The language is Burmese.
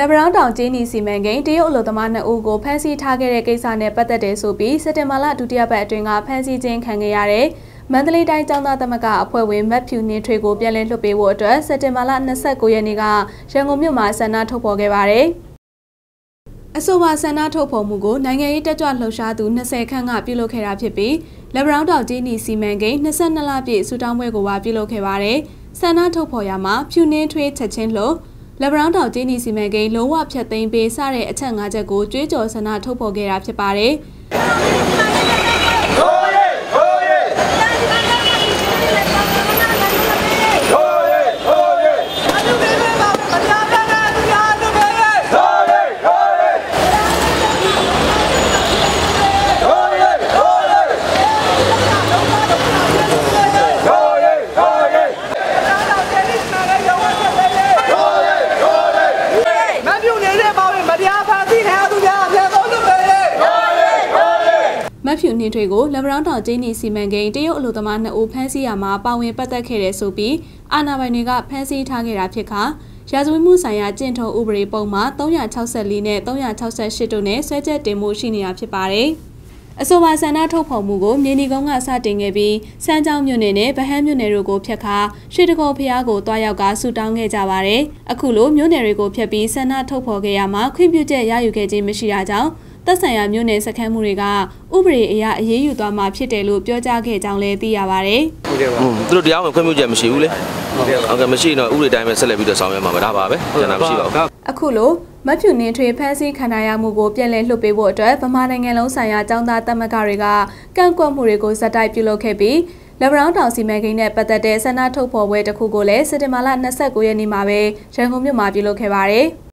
လက်ဗရောင်းတောင်ကျင်းနီစီမံကိန်းတရုတ်အလို့သမား2ဦးကိုဖမ်းဆီးထားခဲ့တဲ့ကိစ္စနဲ့ပတ်သက်တဲ့ဆိုပြီးစက်တင်ဘာလဒုတိယပတ်အတွင်းကဖမ်းဆီးခြင်းခံခဲ့ရတဲ့မန္တလေးတိုင်းကျောင်းသားသမဂ္ဂအဖွဲ့ဝင်မတ်ဖြူနေထွေကိုပြန်လည်လွှတ်ပေးဖို့အတွက်စက်တင်ဘာလ29ရက်နေ့ကရန်ကုန်မြို့မှာဆန္ဒထုတ်ဖော်ခဲ့ပါတယ်။အဆိုပါဆန္ဒထုတ်ဖော်မှုကိုနိုင်ငံရေးတက်ကြွလှုပ်ရှားသူ20ခန့်ကပြုလုပ်ခဲ့တာဖြစ်ပြီးလက်ဗရောင်းတောင်ကျင်းနီစီမံကိန်း22လပြည့်ဆူတောင်းပွဲကိုပါပြုလုပ်ခဲ့ပါတယ်။ဆန္ဒထုတ်ဖော်ရမှာဖြူနှင်းထွေးချက်ချင်းလို့ လက်ဗရောင်းတောင်ကျင်းနီစီမံကိန်းလုံးဝဖျက်သိမ်းပေးစတဲ့အချက်၅ချက်ကိုကြွေးကြော်ဆန္ဒထုတ်ဖော်ခဲ့တာဖြစ်ပါတယ်။ မတ်ဖြူနှင်းထွေကိုလက်ဗရောင်းတောင်ကျင်းနီစီမံကိန်းတရုတ်အလို့သမား2ဦးဖမ်းဆီးရမှာပါဝင်ပတ်သက်ခဲ့တဲ့ဆိုပြီးအာဏာပိုင်တွေကဖမ်းဆီးထားခဲ့တာဖြစ်ခါရာဇဝတ်မှုဆိုင်ရာကျင့်ထုံးဥပဒေပုံမှ364နဲ့368တို့နဲ့ဆွဲချက်တင်မှုရှိနေတာဖြစ်ပါတယ်။အဆိုပါဆန္ဒထုတ်ဖော်မှုကိုမြေနီကုန်းကစတင်ခဲ့ပြီးစမ်းကြောင်းမြို့နယ်နဲ့ဗဟန်းမြို့နယ်တို့ကိုဖျက်ခါရွှေတကောဖျားကိုတွားရောက်ကဆူတောင်းခဲ့ကြပါတယ်။အခုလိုမြို့နယ်တွေကိုဖျက်ပြီးဆန္ဒထုတ်ဖော်ခဲ့ရမှာခွင့်ပြုချက်ရယူခဲ့ခြင်းမရှိတာကြောင့် သက်ဆိုင်ရာမြို့နယ်စခန်းမှုတွေကဥပဒေအရအရေးယူသွားမှာဖြစ်တယ်လို့ပြောကြားခဲ့ကြောင်းလည်းသိရပါဗျ။ဟုတ်ကဲ့ပါ။သူတို့တရားဝင်ခွင့်ပြုချက်မရှိဘူးလေ။ဟုတ်ကဲ့ဟုတ်ကဲ့မရှိတော့ဥပဒေတိုင်းပဲဆက်လက်ပြီးတော့ဆောင်ရွက်မှာပါဒါပါပဲ။ကျန်တာမရှိပါဘူး။အခုလိုမဖြူနေထွေဖမ်းဆီးခံရမှုကိုပြန်လည်လွှတ်ပေးဖို့အတွက်ဗမာနိုင်ငံလုံးဆိုင်ရာចောင်းသားတက်မကတွေကကန့်ကွက်မှုတွေကိုဇက်တိုက်ပြုလုပ်ခဲ့ပြီးလက်ဗရောင်းတောင်စီမံကိန်းနဲ့ပတ်သက်တဲ့ဆန္ဒထုတ်ဖော်ပွဲတစ်ခုကိုလည်းစက်တင်ဘာလ29ရက်နေ့မှာပဲရန်ကုန်မြို့မှာပြုလုပ်ခဲ့ပါတယ်။